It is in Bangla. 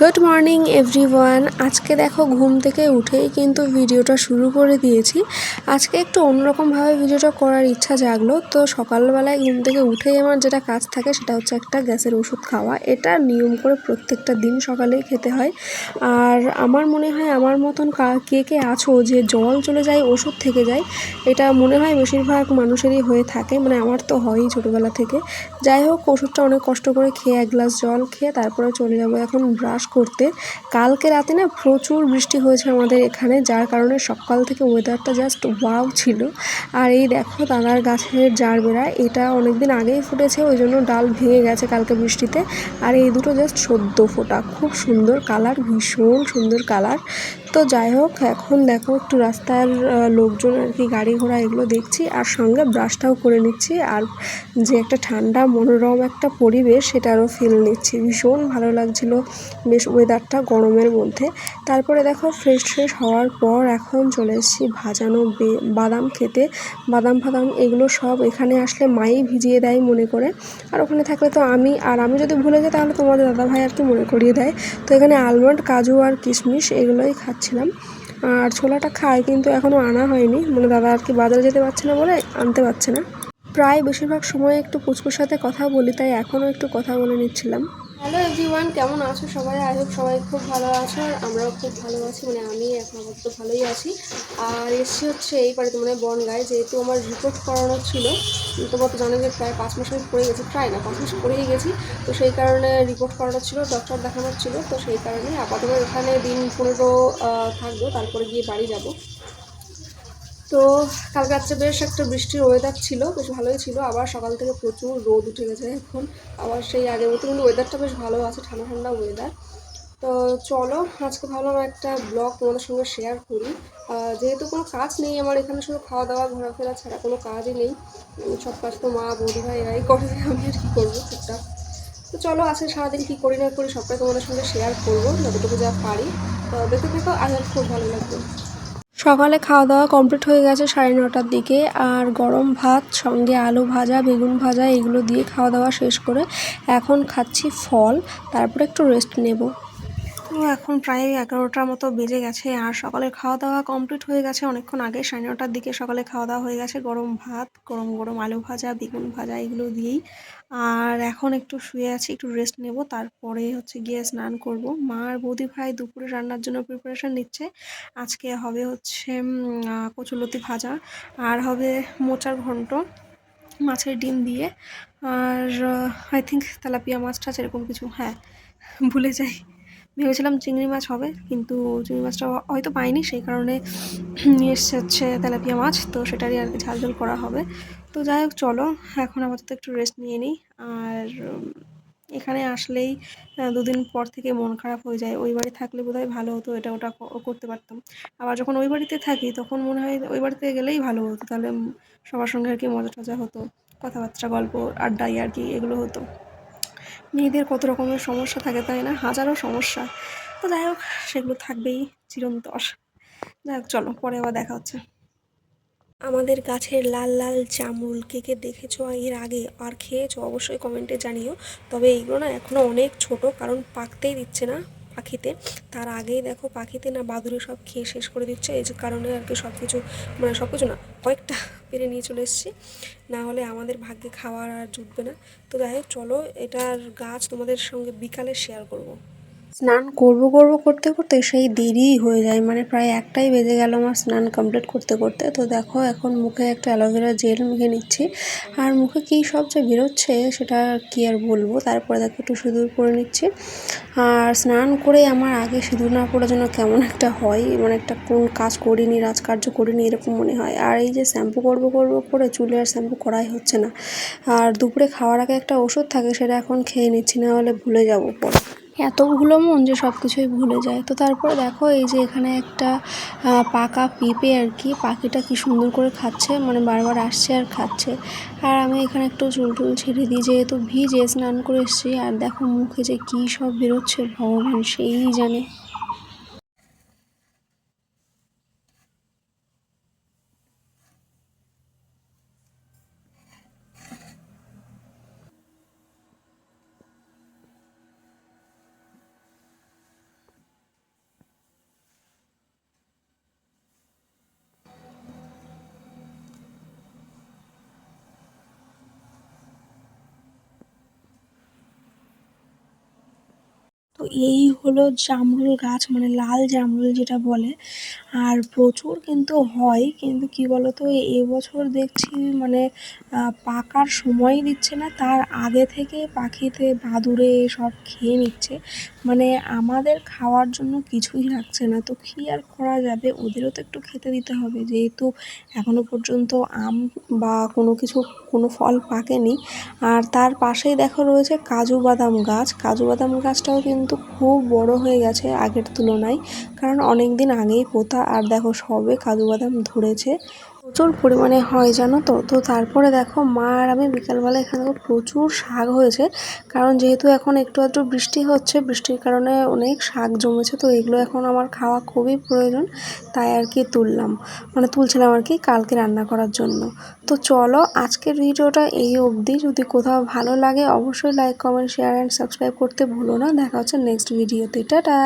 গুড মর্নিং এভরিওয়ান আজকে দেখো ঘুম থেকে উঠেই কিন্তু ভিডিওটা শুরু করে দিয়েছি। আজকে একটু অন্যরকমভাবে ভিডিওটা করার ইচ্ছা জাগলো। তো সকালবেলায় ঘুম থেকে উঠেই আমার যেটা কাজ থাকে সেটা হচ্ছে একটা গ্যাসের ওষুধ খাওয়া। এটা নিয়ম করে প্রত্যেকটা দিন সকালেই খেতে হয়। আর আমার মনে হয় আমার মতন কা- কে আছো যে জল চলে যায়, ওষুধ থেকে যায়, এটা মনে হয় বেশিরভাগ মানুষেরই হয়ে থাকে। মানে আমার তো হয়ই ছোটোবেলা থেকে। যাই হোক, ওষুধটা অনেক কষ্ট করে খেয়ে এক গ্লাস জল খেয়ে তারপরে চলে যাব এখন ব্রাশ করতে। কালকে রাতে না প্রচুর বৃষ্টি হয়েছে আমাদের এখানে, যার কারণে সকাল থেকে ওয়েদারটা জাস্ট ওয়াও ছিল। আর এই দেখো দাদার গাছের জারবেরা, এটা অনেকদিন আগেই ফুটেছে ওই জন্য ডাল ভেঙে গেছে কালকে বৃষ্টিতে। আর এই দুটো জাস্ট সদ্য ফোটা, খুব সুন্দর কালার ভীষণ সুন্দর কালার তো যাই হোক, এখন দেখো একটু রাস্তার লোকজন আর কি গাড়ি ঘোড়া এগুলো দেখছি আর সঙ্গে ব্রাশটাও করে নিচ্ছি আর যে একটা ঠান্ডা, মনোরম একটা পরিবেশ সেটারও ফিল নিচ্ছি। ভীষণ ভালো লাগছিল বেশ ওয়েদারটা গরমের মধ্যে। তারপরে দেখো ফ্রেশ ফ্রেশ হওয়ার পর এখন চলে এসেছি ভাজানো বাদাম খেতে। বাদাম, ফাদাম এগুলো সব এখানে আসলে মাই ভিজিয়ে দেয় মনে করে। আর ওখানে থাকলে তো আমি, আর আমি যদি ভুলে যাই তাহলে তোমাদের দাদা ভাই আর কি মনে করিয়ে দেয়। তো এখানে আলমন্ড কাজু আর কিশমিশ এগুলোই খাচ্ছিলাম আর ছোলাটা খাই কিন্তু এখনও আনা হয়নি। মানে দাদা আর কি বাজারে যেতে পারছে না বলে আনতে পারছে না। প্রায় বেশিরভাগ সময় একটু পুচকুর সাথে কথা বলি, তাই এখনও একটু কথা বলে নিচ্ছিলাম। হ্যালো এভরিওয়ান কেমন আছো সবাই? আই হোপ সবাই খুব ভালো আছো আর আমরাও খুব ভালো আছি। মানে আমি এখন আপাতত ভালোই আছি। আর এসছি হচ্ছে এই বাড়িতে মানে বনগায়। যেহেতু আমার রিপোর্ট করানো ছিল, তোমার তো জানো যে প্রায় পাঁচ মাস আমি পড়ে গেছি, প্রায় না, পাঁচ মাস পড়েই গেছি। তো সেই কারণে রিপোর্ট করানো ছিল ডক্টর দেখানোর ছিল। তো সেই কারণে আপাতত এখানে দিন পনেরো থাকব, তারপরে গিয়ে বাড়ি যাব। তো কাল রাত্রে বেশ একটা বৃষ্টির ওয়েদার ছিল, বেশ ভালোই ছিল। আবার সকাল থেকে প্রচুর রোদ উঠে গেছে এখন। আবার সেই আগের মতো কিন্তু ওয়েদারটা বেশ ভালো আছে, ঠান্ডা ঠান্ডা ওয়েদার তো চলো, আজকে ভাবলাম একটা ব্লগ তোমাদের সঙ্গে শেয়ার করি। যেহেতু কোনো কাজ নেই আমার, এখানে শুধু খাওয়া দাওয়া, ঘোরাফেরা ছাড়া কোনো কাজই নেই। সব কাজ তো মা, বৌদি, ভাই, এরাই করে, আমি আর কী করব টুকটাক তো চলো, আজকে সারাদিন কী করি না করি সবটাই তোমাদের সঙ্গে শেয়ার করব, যতটুকু যা পারি। তো দেখতে দেখো আজ খুব ভালো লাগবে। সকালে খাওয়া দাওয়া কমপ্লিট হয়ে গেছে সাড়ে নটার দিকে। আর গরম ভাত, সঙ্গে আলু ভাজা, বেগুন ভাজা, এগুলো দিয়ে খাওয়া দাওয়া শেষ করে এখন খাচ্ছি ফল, তারপরে একটু রেস্ট নেব। তো এখন প্রায় এগারোটার মতো বেজে গেছে আর সকালে খাওয়া দাওয়া কমপ্লিট হয়ে গেছে। অনেকক্ষণ আগে সাড়ে নটার দিকে সকালে খাওয়া দাওয়া হয়ে গেছে। গরম ভাত, গরম গরম আলু ভাজা, বেগুন ভাজা এগুলো দিয়েই। আর এখন একটু শুয়ে আছি, একটু রেস্ট নেব। তারপরে হচ্ছে গিয়ে স্নান করব। মা আর বৌদি ভাই দুপুরে রান্নার জন্য প্রিপারেশান নিচ্ছে। আজকে হবে হচ্ছে কচুলতি ভাজা। আর হবে মোচার ঘন্ট, মাছের ডিম দিয়ে। আর আই থিঙ্ক তেলাপিয়া মাছ টাছ এরকম কিছু। হ্যাঁ ভুলে যাই। ভেবেছিলাম চিংড়ি মাছ হবে, কিন্তু চিংড়ি মাছটা হয়তো পাইনি, সেই কারণে নিয়ে এসছে হচ্ছে তেলাপিয়া মাছ, তো সেটারই আর কি ঝাল ঝাল করা হবে। তো যাই হোক, চলো, এখন আপাতত একটু রেস্ট নিয়ে নিই। আর এখানে আসলেই দুদিন পর থেকে মন খারাপ হয়ে যায়। ওই বাড়ি থাকলে বোধহয় ভালো হতো, এটা ওটা করতে পারতাম। আবার যখন ওই বাড়িতে থাকি, তখন মনে হয় ওই বাড়িতে গেলেই ভালো হতো। তাহলে সবার সঙ্গে আর কি মজা টজা হতো, কথাবার্তা, গল্প আড্ডা আর কি এগুলো হতো। মেয়েদের কত রকমের সমস্যা থাকে তাই না? হাজারো সমস্যা। তো যাই হোক, সেগুলো থাকবেই চিরন্তর। যাই হোক, চলো, পরে আবার দেখা হচ্ছে। আমাদের গাছের লাল লাল জামরুল কে কে দেখেছ এর আগে? আর খেয়েছো? অবশ্যই কমেন্টে জানিও। তবে এইগুলো না এখনও অনেক ছোট, কারণ পাকতেই দিচ্ছে না। পাখিতে। তার আগেই দেখো পাখিতে না বাদুড়ে সব খেয়ে শেষ করে দিচ্ছে। এই যে কারণে আর কি সব কিছু মানে সব কিছু না, কয়েকটা পেরে নিয়ে চলে এসেছি। না হলে আমাদের ভাগ্যে খাওয়ার আর জুটবে না। তো যাই চলো এটার গাছ তোমাদের সঙ্গে বিকালে শেয়ার করব। স্নান করব করব করতে করতে সেই দেরিই হয়ে যায়। মানে প্রায় একটাই বেজে গেল আমার স্নান কমপ্লিট করতে করতে। তো দেখো এখন মুখে একটা অ্যালোভেরা জেল মেখে নিচ্ছি। আর মুখে কী সব যে বেরোচ্ছে সেটা কি আর বলব? তারপরে দেখো একটু সিঁদুর পরে নিচ্ছি। আর স্নান করে আমার আগে সিঁদুর না পড়ার জন্য কেমন একটা হয়? মানে একটা কোন কাজ করিনি, রাজকার্য করিনি, এরকম মনে হয়। আর এই যে শ্যাম্পু করব করব করে চুলে আর শ্যাম্পু করাই হচ্ছে না। আর দুপুরে খাওয়ার আগে একটা ওষুধ থাকে, সেটা এখন খেয়ে নিচ্ছি, না হলে ভুলে যাব পরে। এতগুলো মন যে সব কিছুই ভুলে যায়। তো তারপরে দেখো এই যে এখানে একটা পাকা পেঁপে আর কি, পাখিটা কি সুন্দর করে খাচ্ছে মানে বারবার আসছে আর খাচ্ছে। আর আমি এখানে একটু চুল টুল ছেড়ে দিই, যেহেতু ভিজে স্নান করে এসেছি, আর দেখো মুখে যে কী সব বেরোচ্ছে, ভগবান সেই জানে। এই হলো জামরুল গাছ মানে লাল জামরুল যেটা বলে। আর প্রচুর কিন্তু হয়, কিন্তু কি বলতো এবছর দেখছি মানে পাকার সময় দিচ্ছে না, তার আগে থেকে পাখিতে বাদুড়ে সব খেয়ে নিচ্ছে। মানে আমাদের খাওয়ার জন্য কিছুই রাখছে না, তো কী আর করা যাবে? ওদেরও তো একটু খেতে দিতে হবে, যেহেতু এখনও পর্যন্ত আম বা কোনো কিছু, কোনো ফল পাকেনি। আর তার পাশেই দেখো রয়েছে কাজু বাদাম গাছ, কাজু বাদাম গাছটাও কিন্তু খুব বড় হয়ে গেছে আগের তুলনায়। কারণ অনেক দিন আগেই পোতা, আর দেখো সবে কাজু বাদাম ধরেছে। প্রচুর পরিমাণে হয়, জানো তো? তো তারপরে দেখো, মা আর আমি বিকালবেলা এখানে প্রচুর শাক হয়েছে। কারণ যেহেতু এখন একটু একটু বৃষ্টি হচ্ছে, বৃষ্টির কারণে অনেক শাক জমেছে, তো এগুলো এখন আমার খাওয়া খুবই প্রয়োজন, তাই আর কি তুললাম। মানে তুলছিলাম আর কি কালকে রান্না করার জন্য। তো চলো, আজকের ভিডিওটা এই অবধি। যদি কোথাও ভালো লাগে, অবশ্যই like comment share and subscribe করতে ভুলো না। দেখা হচ্ছে নেক্সট ভিডিওতে টাটা!